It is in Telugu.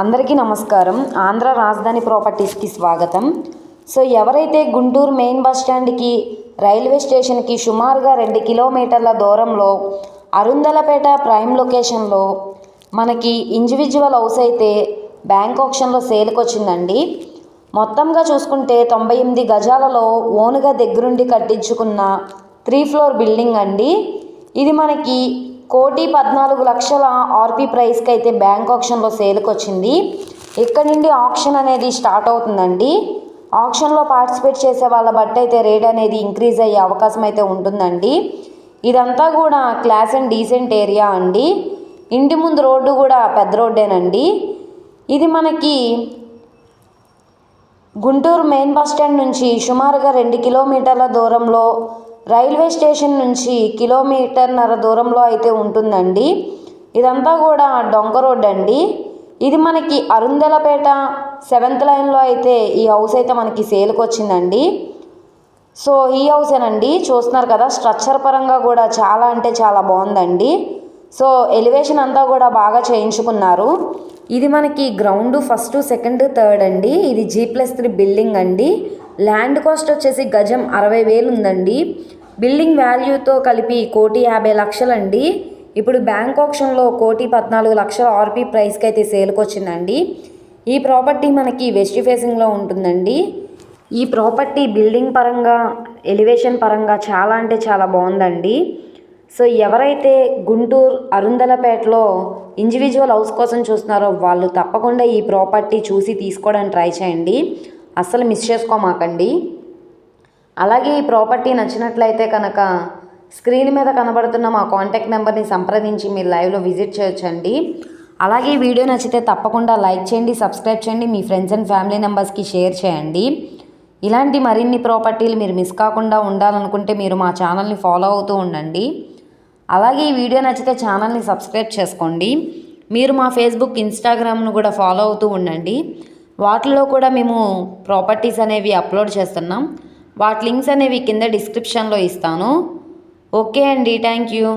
అందరికీ నమస్కారం. ఆంధ్ర రాజధాని ప్రాపర్టీస్కి స్వాగతం. సో ఎవరైతే గుంటూరు మెయిన్ బస్ స్టాండ్కి రైల్వే స్టేషన్కి సుమారుగా రెండు కిలోమీటర్ల దూరంలో అరుందలపేట ప్రైమ్ లొకేషన్లో మనకి ఇండివిజువల్ హౌస్ అయితే బ్యాంక్ ఆప్షన్లో సేల్కి వచ్చిందండి మొత్తంగా చూసుకుంటే తొంభై ఎనిమిది గజాలలో ఓనుగా దగ్గరుండి కట్టించుకున్న త్రీ ఫ్లోర్ బిల్డింగ్ అండి. ఇది మనకి కోటి పద్నాలుగు లక్షల ఆర్పి ప్రైస్కి అయితే బ్యాంక్ ఆప్షన్లో సేల్కి వచ్చింది ఇక్కడ నుండి ఆప్షన్ అనేది స్టార్ట్ అవుతుందండి? ఆప్షన్లో పార్టిసిపేట్ చేసే వాళ్ళ బట్టి అయితే రేట్ అనేది ఇంక్రీజ్ అయ్యే అవకాశం అయితే ఉంటుందండి. ఇదంతా కూడా క్లాస్ అండ్ డీసెంట్ ఏరియా అండి. ఇంటి ముందు రోడ్డు కూడా పెద్ద రోడ్డేనండి. ఇది మనకి గుంటూరు మెయిన్ బస్ స్టాండ్ నుంచి సుమారుగా రెండు కిలోమీటర్ల దూరంలో రైల్వే స్టేషన్ నుంచి కిలోమీటర్న్నర దూరంలో అయితే ఉంటుందండి. ఇదంతా కూడా డొంక రోడ్ అండి. ఇది మనకి అరుందలపేట సెవెంత్ లైన్లో అయితే ఈ హౌస్ అయితే మనకి సేల్కి వచ్చిందండి. సో ఈ హౌసేనండి. చూస్తున్నారు కదా స్ట్రక్చర్ పరంగా కూడా చాలా అంటే చాలా బాగుందండి. సో ఎలివేషన్ అంతా కూడా బాగా చేయించుకున్నారు. ఇది మనకి గ్రౌండ్ ఫస్ట్ సెకండ్ థర్డ్ అండి. ఇది జీ ప్లస్ త్రీ బిల్డింగ్ అండి. ల్యాండ్ కాస్ట్ వచ్చేసి గజం అరవై వేలు ఉందండి. బిల్డింగ్ వాల్యూతో కలిపి కోటి యాభై లక్షలండి. ఇప్పుడు బ్యాంక్ ఆప్షన్లో కోటి పద్నాలుగు లక్షల ఆర్పీ ప్రైస్కి అయితే సేల్కి వచ్చిందండి ఈ ప్రాపర్టీ మనకి వెస్ట్ ఫేసింగ్లో ఉంటుందండి. ఈ ప్రాపర్టీ బిల్డింగ్ పరంగా ఎలివేషన్ పరంగా చాలా అంటే చాలా బాగుందండి. సో ఎవరైతే గుంటూరు అరుందలపేటలో ఇండివిజువల్ హౌస్ కోసం చూస్తున్నారో వాళ్ళు తప్పకుండా ఈ ప్రాపర్టీ చూసి తీసుకోవడానికి ట్రై చేయండి. అస్సలు మిస్ చేసుకోమాకండి. అలాగే ఈ ప్రాపర్టీ నచ్చినట్లయితే కనుక స్క్రీన్ మీద కనబడుతున్న మా కాంటాక్ట్ నెంబర్ని సంప్రదించి మీరు లైవ్లో విజిట్ చేయొచ్చండి. అలాగే వీడియో నచ్చితే తప్పకుండా లైక్ చేయండి సబ్స్క్రైబ్ చేయండి మీ ఫ్రెండ్స్ అండ్ ఫ్యామిలీ మెంబర్స్కి షేర్ చేయండి. ఇలాంటి మరిన్ని ప్రాపర్టీలు మీరు మిస్ కాకుండా ఉండాలనుకుంటే మీరు మా ఛానల్ని ఫాలో అవుతూ ఉండండి. అలాగే ఈ వీడియో నచ్చితే ఛానల్ని సబ్స్క్రైబ్ చేసుకోండి. మీరు మా ఫేస్బుక్ ఇన్స్టాగ్రామ్ను కూడా ఫాలో అవుతూ ఉండండి. వాటిల్లో కూడా మేము ప్రాపర్టీస్ అనేవి అప్లోడ్ చేస్తున్నాం. వాటి లింక్స్ అనేవి కింద డిస్క్రిప్షన్లో ఇస్తాను. ఓకే అండి థ్యాంక్ యూ